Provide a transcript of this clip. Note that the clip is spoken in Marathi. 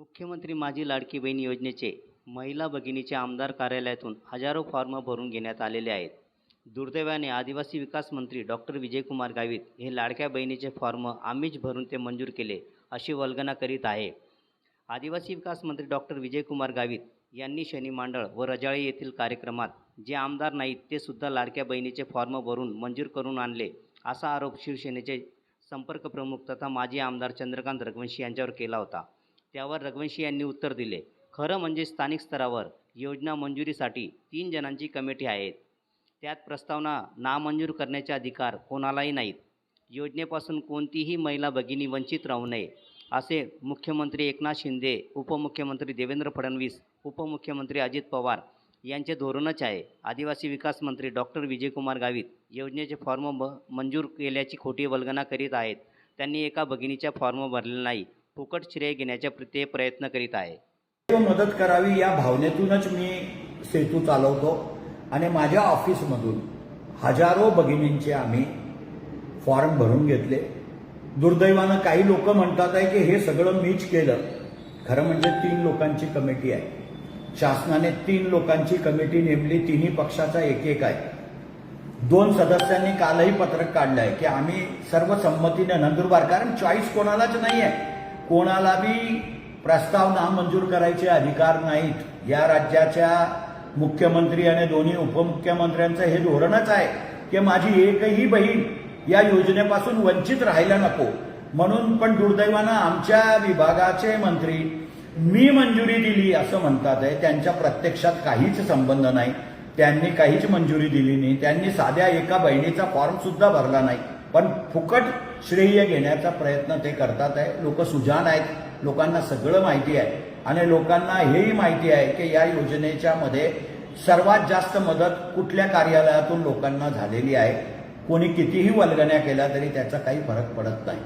मुख्यमंत्री माझी लाडकी बहीण योजनेचे महिला भगिनीच्या आमदार कार्यालयातून हजारो फॉर्म भरून घेण्यात आलेले आहेत. दुर्दैवाने आदिवासी विकास मंत्री डॉक्टर विजयकुमार गावित हे लाडक्या बहिणीचे फॉर्म आम्हीच भरून ते मंजूर केले अशी वल्गना करीत आहे. आदिवासी विकास मंत्री डॉक्टर विजयकुमार गावित यांनी शनी मांडळ व रजाळे येथील कार्यक्रमात जे आमदार नाहीत ते सुद्धा लाडक्या बहिणीचे फॉर्म भरून मंजूर करून आणले असा आरोप शिवसेनेचे संपर्क प्रमुख तथा माजी आमदार चंद्रकांत रघुवंशी यांच्यावर केला होता. त्यावर रघुवंशी यांनी उत्तर दिले. खरं म्हणजे स्थानिक स्तरावर योजना मंजुरीसाठी तीन जणांची कमिटी आहेत. त्यात प्रस्तावना नामंजूर करण्याचे अधिकार कोणालाही नाहीत. योजनेपासून कोणतीही महिला भगिनी वंचित राहू नये असे मुख्यमंत्री एकनाथ शिंदे उपमुख्यमंत्री देवेंद्र फडणवीस उपमुख्यमंत्री अजित पवार यांचे धोरणच आहे. आदिवासी विकास मंत्री डॉक्टर विजयकुमार गावित योजनेचे फॉर्म ब मंजूर केल्याची खोटी वल्गना करीत आहेत. त्यांनी एका भगिनीचा फॉर्म भरलेला नाही. फुकट श्रेय घेण्याच्या प्र- ते प्रयत्न करीत आहे. मदत करावी या भावनेतूनच मी सेतू चालवतो आणि माझ्या ऑफिसमधून हजारो भगिनींचे आम्ही फॉर्म भरून घेतले. दुर्दैवानं काही लोक म्हणतात आहे की हे सगळं मीच केलं. खरं म्हणजे तीन लोकांची कमिटी आहे. शासनाने तीन लोकांची कमिटी नेमली तिन्ही पक्षाचा एक एक आहे. दोन सदस्यांनी कालही पत्रक काढलं आहे की आम्ही सर्व संमतीने नंदुरबार कारण चॉईस कोणालाच नाही आहे कोणालाही प्रस्ताव नामंजूर करायचे अधिकार नाहीत. या राज्याच्या मुख्यमंत्री आणि दोन्ही उपमुख्यमंत्र्यांचं हे धोरणच आहे की माझी एकही बहीण या योजनेपासून वंचित राहायला नको. म्हणून पण दुर्दैवानं आमच्या विभागाचे मंत्री मी मंजुरी दिली असं म्हणतात आहे. त्यांच्या प्रत्यक्षात काहीच संबंध नाही. त्यांनी काहीच मंजुरी दिली नाही. त्यांनी साध्या एका बहिणीचा फॉर्म सुद्धा भरला नाही. पण फुकट श्रेय घेण्याचा प्रयत्न ते करतात आहे. लोक सुजाण आहेत. लोकांना सगळं माहिती आहे. आणि लोकांना हेही माहिती आहे की या योजनेच्या मध्ये सर्वात जास्त मदत कुठल्या कार्यालयातून लोकांना झालेली आहे? कोणी कितीही वल्गण्या केल्या तरी त्याचा काही फरक पडत नाही.